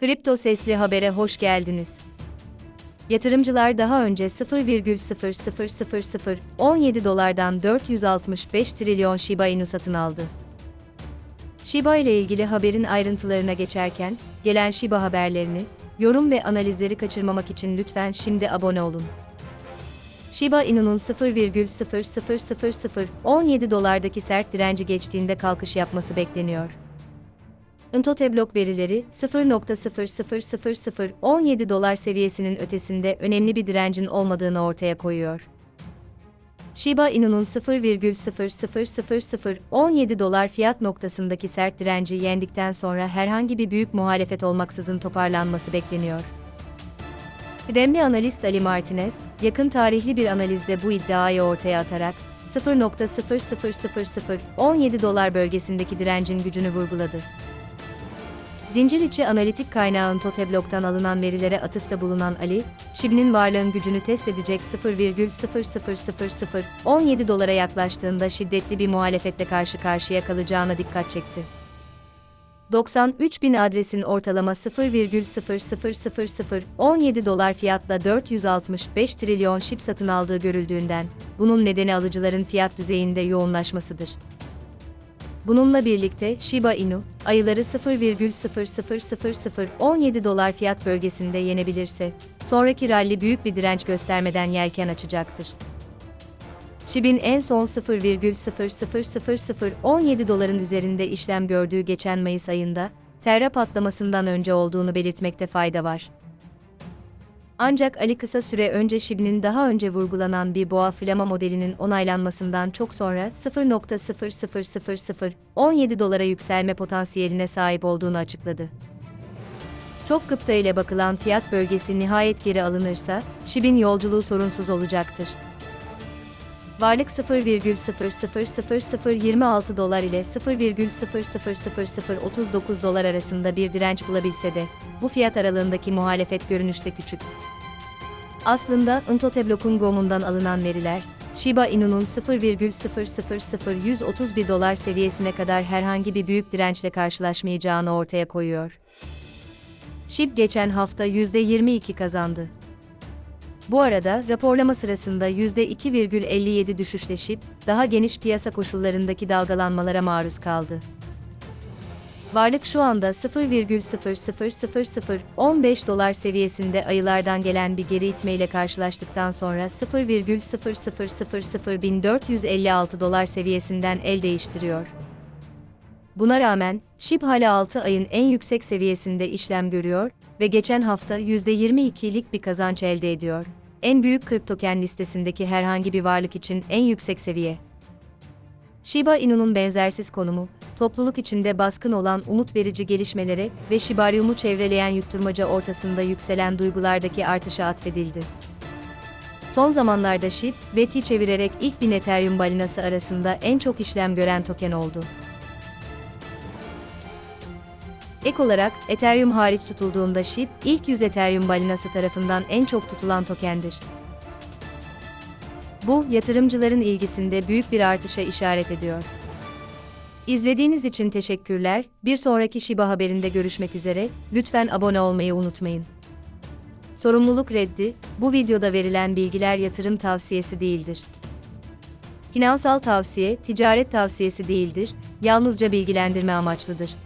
Kripto Sesli Haber'e hoş geldiniz. Yatırımcılar daha önce 0,00017 dolardan 465 trilyon Shiba Inu satın aldı. Shiba ile ilgili haberin ayrıntılarına geçerken, gelen Shiba haberlerini, yorum ve analizleri kaçırmamak için lütfen şimdi abone olun. Shiba Inu'nun 0,00017 dolardaki sert direnci geçtiğinde kalkış yapması bekleniyor. Intoteblok verileri 0.00017 dolar seviyesinin ötesinde önemli bir direncin olmadığını ortaya koyuyor. Shiba Inu'nun 0,00017 dolar fiyat noktasındaki sert direnci yendikten sonra herhangi bir büyük muhalefet olmaksızın toparlanması bekleniyor. Kıdemli analist Ali Martinez, yakın tarihli bir analizde bu iddiayı ortaya atarak, 0.00017 dolar bölgesindeki direncin gücünü vurguladı. Zincir içi analitik kaynağın Toteblok'tan alınan verilere atıfta bulunan Ali, Şib'nin varlığın gücünü test edecek 0,00017 dolara yaklaştığında şiddetli bir muhalefetle karşı karşıya kalacağına dikkat çekti. 93 bin adresin ortalama 0,00017 dolar fiyatla 465 trilyon şip satın aldığı görüldüğünden, bunun nedeni alıcıların fiyat düzeyinde yoğunlaşmasıdır. Bununla birlikte Shiba Inu, ayıları 0,00017 dolar fiyat bölgesinde yenebilirse, sonraki rally büyük bir direnç göstermeden yelken açacaktır. SHIB'in en son 0,00017 doların üzerinde işlem gördüğü geçen Mayıs ayında, Terra patlamasından önce olduğunu belirtmekte fayda var. Ancak Ali kısa süre önce SHIB'nin daha önce vurgulanan bir boğa flama modelinin onaylanmasından çok sonra 0.00017 dolara yükselme potansiyeline sahip olduğunu açıkladı. Çok gıpta ile bakılan fiyat bölgesi nihayet geri alınırsa, SHIB'in yolculuğu sorunsuz olacaktır. Varlık 0,00026 dolar ile 0,00039 dolar arasında bir direnç bulabilse de, bu fiyat aralığındaki muhalefet görünüşte küçük. Aslında, Intoteblok'un GOM'undan alınan veriler, Shiba Inu'nun 0,00031 dolar seviyesine kadar herhangi bir büyük dirençle karşılaşmayacağını ortaya koyuyor. SHIB geçen hafta %22 kazandı. Bu arada raporlama sırasında %2,57 düşüşleşip daha geniş piyasa koşullarındaki dalgalanmalara maruz kaldı. Varlık şu anda 0,00015 dolar seviyesinde ayılardan gelen bir geri itmeyle karşılaştıktan sonra 0,0001456 dolar seviyesinden el değiştiriyor. Buna rağmen, SHIB hala 6 ayın en yüksek seviyesinde işlem görüyor ve geçen hafta %22'lik bir kazanç elde ediyor. En büyük kriptoken listesindeki herhangi bir varlık için en yüksek seviye. Shiba Inu'nun benzersiz konumu, topluluk içinde baskın olan umut verici gelişmelere ve Shibarium'u çevreleyen yutturmaca ortasında yükselen duygulardaki artışa atfedildi. Son zamanlarda SHIB, BET'i çevirerek ilk bin Ethereum balinası arasında en çok işlem gören token oldu. Ek olarak, Ethereum hariç tutulduğunda SHIB, ilk 100 Ethereum balinası tarafından en çok tutulan tokendir. Bu, yatırımcıların ilgisinde büyük bir artışa işaret ediyor. İzlediğiniz için teşekkürler. Bir sonraki Shiba haberinde görüşmek üzere. Lütfen abone olmayı unutmayın. Sorumluluk reddi, bu videoda verilen bilgiler yatırım tavsiyesi değildir. Finansal tavsiye, ticaret tavsiyesi değildir, yalnızca bilgilendirme amaçlıdır.